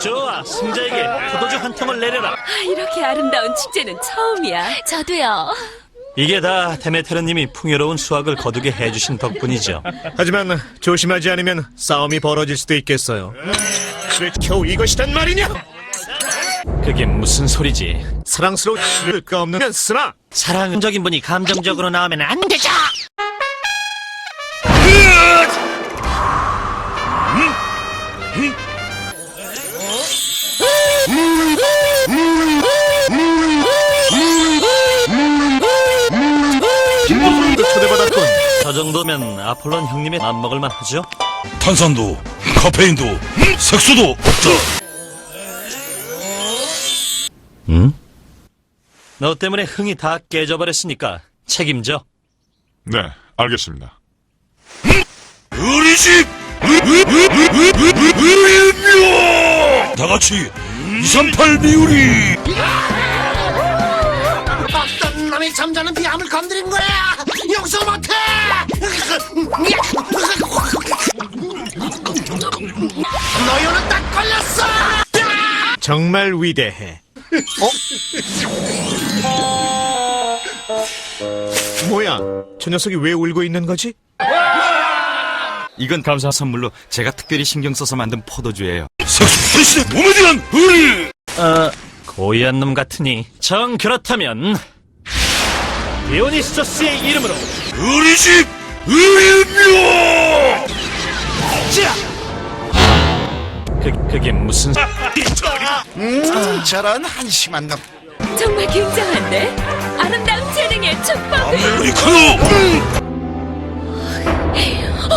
좋아, 승자에게 포도주 한 통을 내려라. 이렇게 아름다운 축제는 처음이야. 저도요. 이게 다 데메테르님이 풍요로운 수확을 거두게 해주신 덕분이죠. 하지만 조심하지 않으면 싸움이 벌어질 수도 있겠어요. 왜 겨우 이것이란 말이냐? 그게 무슨 소리지? 사랑스러운 가 없는 쓰나 사랑적인 분이 감정적으로 나오면 안 되죠. 초대받았군. 저 정도면 아폴론 형님의 맘먹을만 하죠? 탄산도 카페인도 색소도 없다. 응? 너 때문에 흥이 다 깨져버렸으니까 책임져. 네, 알겠습니다. 우리 집 다 같이 238 미우리 어떤 놈이 잠자는 비암을 건드린 거야! 용서 못해! 너희는 딱 걸렸어! 정말 위대해. 어? 뭐야? 저 녀석이 왜 울고 있는 거지? 이건 감사 선물로 제가 특별히 신경 써서 만든 포도주예요. 대신에 몸에 대한 의리 어, 고의한 놈 같으니. 정 그렇다면 디오니소스의 이름으로 우리 집 의묘 그, 그게 무슨 저런 한심한 놈. 정말 굉장한데? 아름다운 재능의 축복을 아메리카노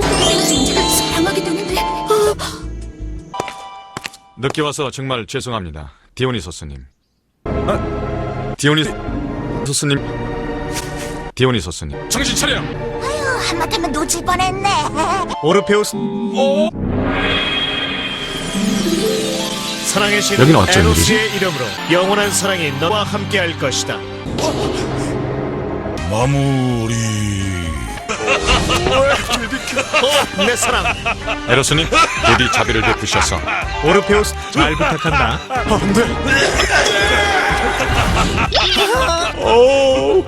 사랑하게 되는데. 어, 늦게 와서 정말 죄송합니다. 디오니소스님. 아, 디오니소스님. 디오니소스님. 정신 차려! 한마디면 놓칠 뻔했네. 오르페우스. 사랑의 신 여긴 어쩐 에로스의 이름으로 영원한 사랑이 너와 함께할 것이다. 마무리 어, 내 사랑. 에로스님, 부디 자비를 베푸셔서 오르페우스 잘 부탁한다. 안 돼. 오,